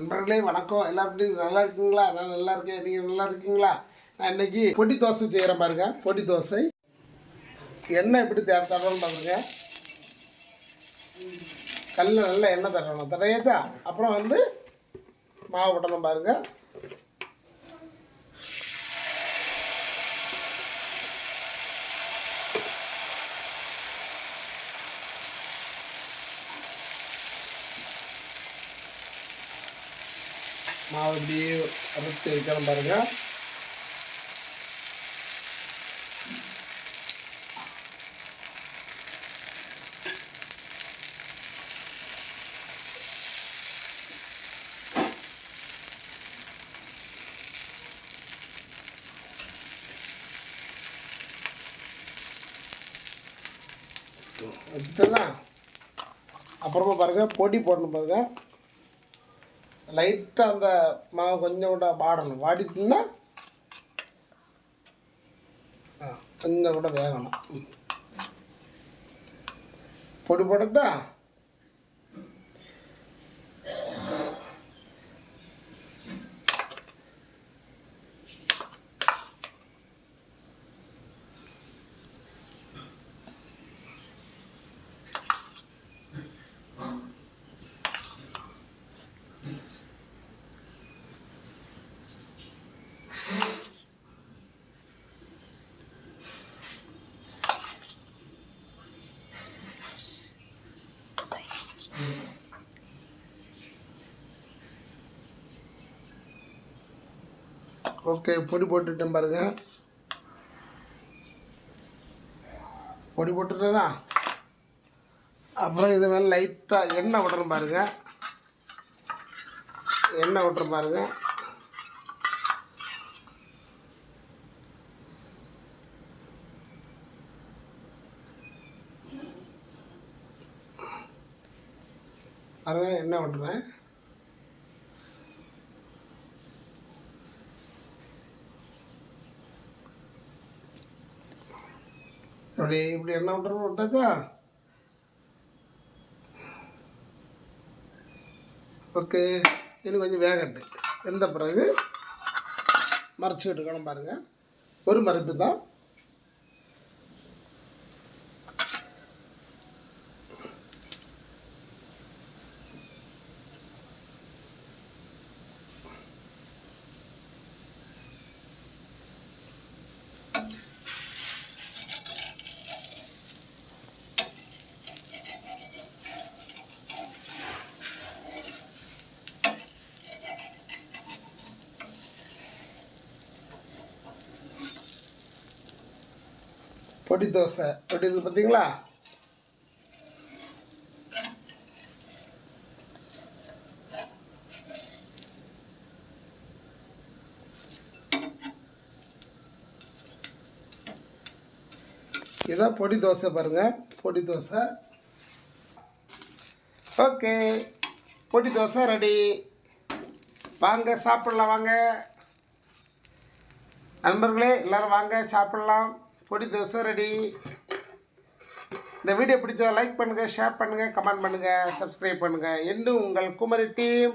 நண்பர்களே வணக்கம். எல்லாம் எப்படி நல்லா இருக்கீங்களா? நான் நல்லா இருக்கேன். நீங்கள் நல்லா இருக்கீங்களா? நான் இன்னைக்கு பொடி தோசை செய்கிறேன் பாருங்க. பொடி தோசை. எண்ணெய் எப்படி தே தரணும்னு பாருங்க. கல்லில் நல்ல எண்ணெய் தரணும். தரையாச்சா அப்புறம் வந்து மாவு போட்டணும் பாருங்கள் மாவு இப்படியே அறுத்து வைக்கணும் பாருங்க. வச்சுட்டேன்னா அப்புறமா பாருங்க பொடி போடணும் பாருங்க. லைட்டாக அந்த மாவு கொஞ்சம் கூட வாடணும் வாடிட்டுன்னா ஆ கொஞ்சம் கூட வேகணும் ம். பொடி போடட்டா ஓகே பொடி போட்டுட்டேன் பாருங்க. பொடி போட்டுட்டேனா? அப்புறம் இது மேலே லைட்டாக எண்ணெய் விட்றோம் பாருங்க. எண்ணெய் விட்டுறேன் பாருங்க. பாருங்க எண்ணெய் விட்டுறேன் அப்படி இப்படி என்ன விட்டுற விட்டாச்சா ஓகே இன்னும் கொஞ்சம் வேகட்டு. வெந்த பிறகு மறைச்சி எடுக்கணும் பாருங்கள் ஒரு மறைப்பு தான். பொடி தோசை. எப்படி இருக்குது பார்த்தீங்களா இதான் பொடி தோசை பாருங்கள் பொடி தோசை. ஓகே. பொடி தோசை ரெடி. வாங்க சாப்பிட்லாம் வாங்க. நண்பர்களே எல்லாரும் வாங்க சாப்பிட்லாம். பொடி தோசை ரெடி. இந்த வீடியோ பிடிச்சா லைக் பண்ணுங்கள் ஷேர் பண்ணுங்கள் கமெண்ட் பண்ணுங்கள் சப்ஸ்கிரைப் பண்ணுங்கள் இன்னும் உங்கள் குமரி டீம்